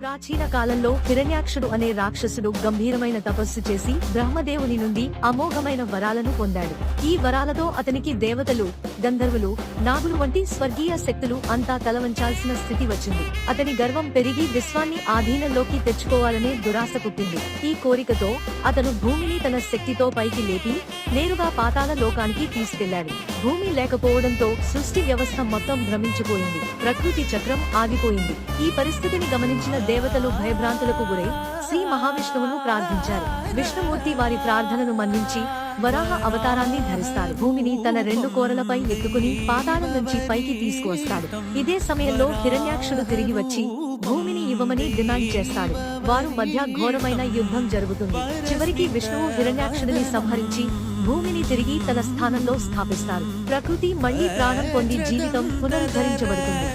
ప్రాచీన కాలంలో హిరణ్యాక్షుడు అనే రాక్షసుడు గంభీరమైన తపస్సు చేసి బ్రహ్మదేవుని నుండి అమోఘమైన వరాలను పొందాడు. ఈ వరాలతో అతనికి దేవతలు గంధర్వులు నాగులు వంటి స్వర్గీయ శక్తులు అంతా తలవంచాల్సిన స్థితి వచ్చింది. అతని గర్వం పెరిగి విశ్వాన్ని ఆధీనంలోకి తెచ్చుకోవాలనే దురాశ పుట్టింది. ఈ కోరికతో అతను భూమిని తన శక్తితో పైకి లేపి నేరుగా పాతాల లోకానికి తీసుకెళ్ళాడు. భూమి లేకపోవడంతో సృష్టి వ్యవస్థ మొత్తం భ్రమించిపోయింది. ప్రకృతి చక్రం ఆగిపోయింది. ఈ పరిస్థితిని గమనించిన దేవతలు భయభ్రాంతులకు గురై శ్రీ మహావిష్ణువును ప్రార్థించారు. విష్ణుమూర్తి వారి ప్రార్థనను మన్నించి వరాహ అవతారాన్ని ధరిస్తాడు భూమిని తన రెండు కోరలపై ఎత్తుకుని పాదాల నుంచి పైకి తీసుకువస్తాడు. ఇదే సమయంలో హిరణ్యాక్షుడు తిరిగి వచ్చి భూమిని ఇవ్వమని డిమాండ్ చేస్తాడు. వారు మధ్య ఘోరమైన యుద్ధం జరుగుతుంది. చివరికి విష్ణువు హిరణ్యాక్షుడిని సంహరించి భూమిని తిరిగి తన స్థానంలో స్థాపిస్తారు. ప్రకృతి మళ్ళీ ప్రాణం పొంది జీవితం పునరుద్ధరించబడుతుంది.